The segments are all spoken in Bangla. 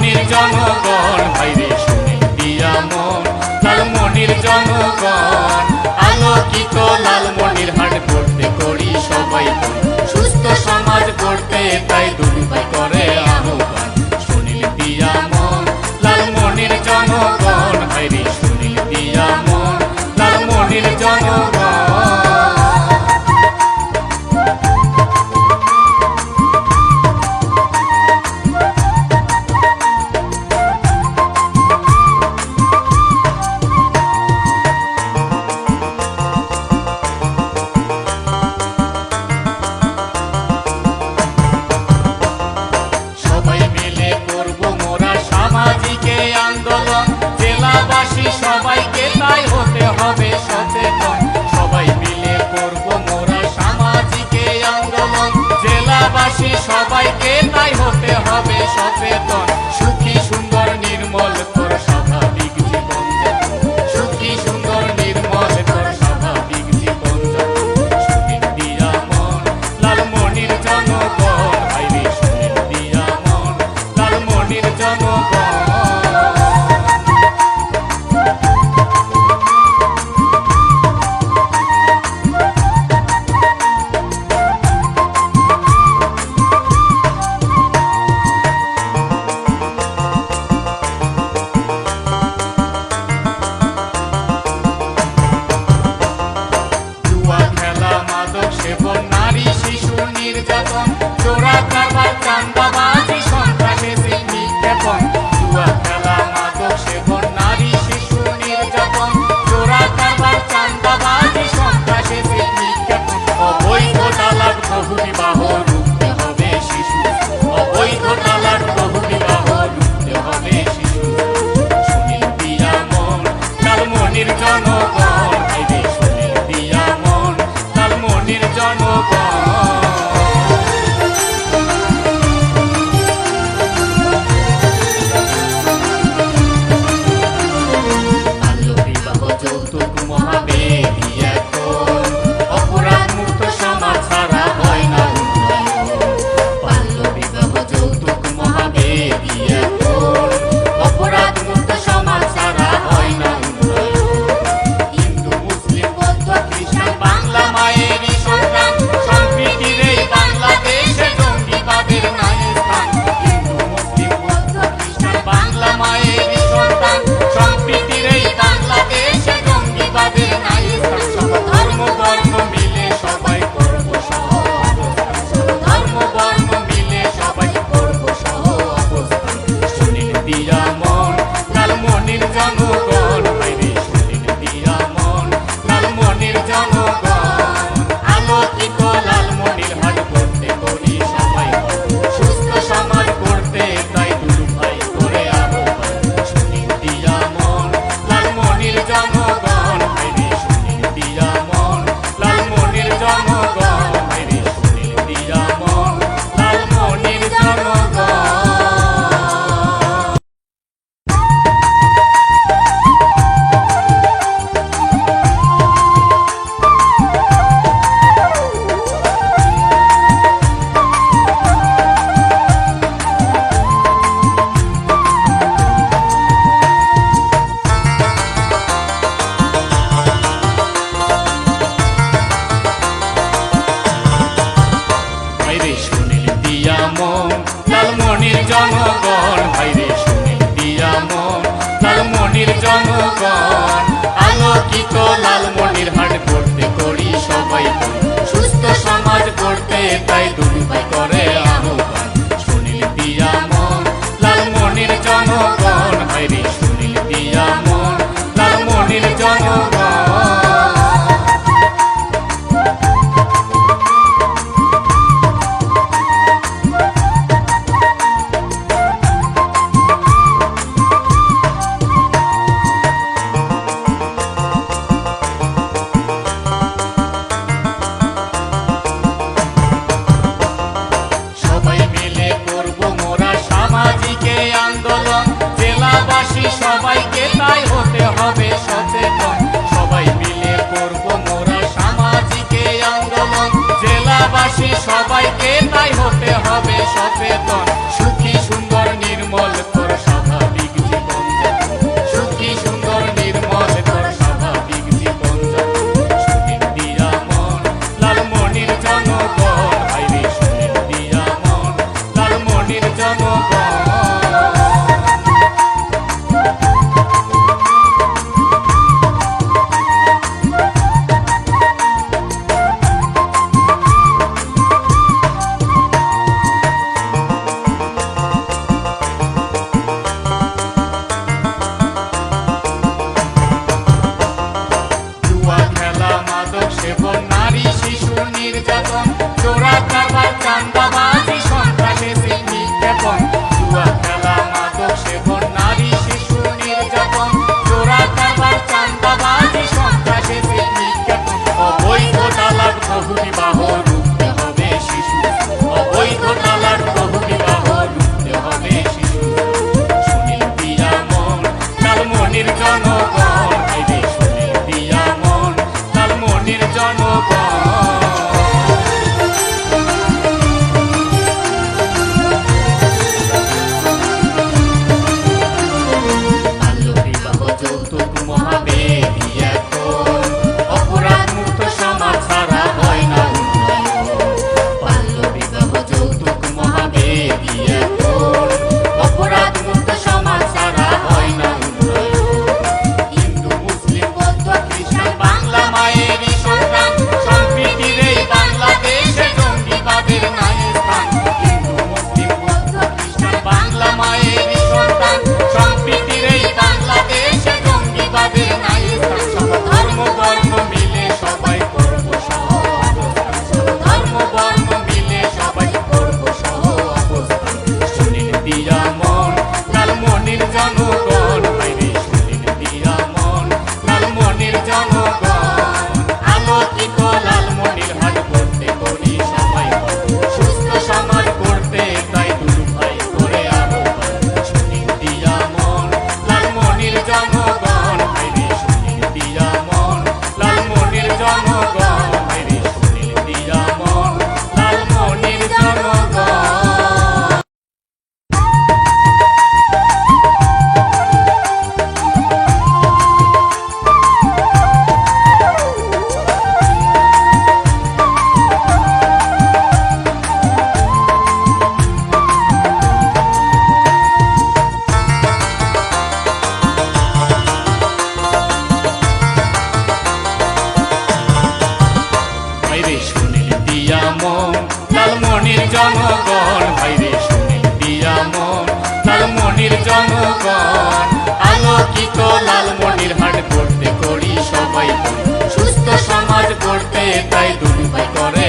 লালমনির জনগণ ভাইরে শুনে দিয়া মন। লালমনির জনগণ, আলোকিত লালমনির হাট করতে করি সবাই সুস্থ সমাজ করতে তাই দুর্বাই করে আহ্বান। শুনিল দিয়া মন, লালমনির জনগণ সচেতন। shit. শিক্ষিত লালমনির হাট করতে করি সবাই। সুস্থ সমাজ করতে তাই সবাইকে তাই হতে হবে সচেতন। সবাই মিলে করব মোরা সামাজিকে আন্দোলন। জেলাবাসী সবাইকে তাই হতে হবে সচেতন। জনগণ, ভাইরে লালমনির জনগণ। আলোকিত লালমনির হাট করতে করি সবাই সুস্থ সমাজ করতে তাই দুর্বাই করে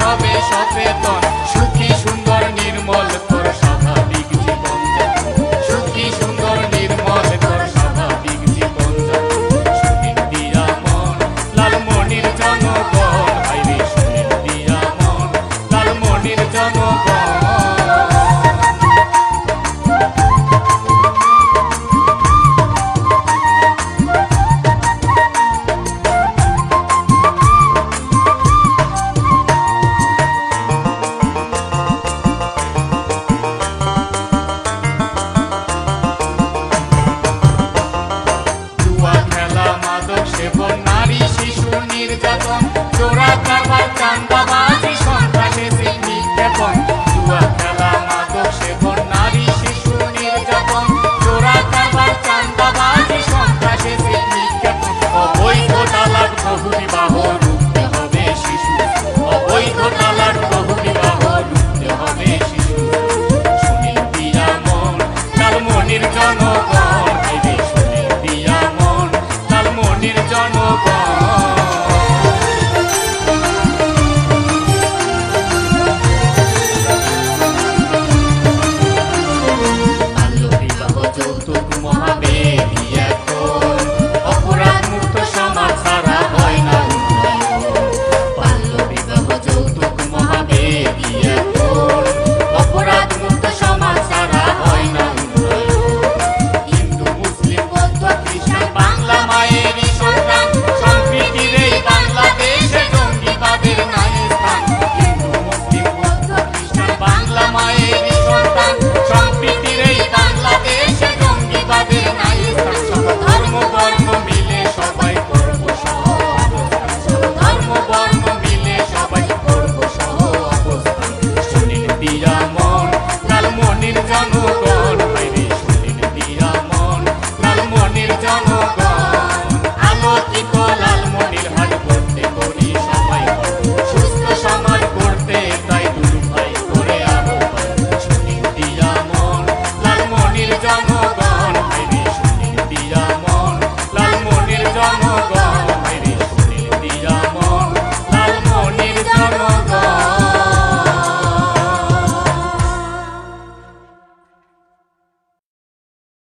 হবে সচেতন।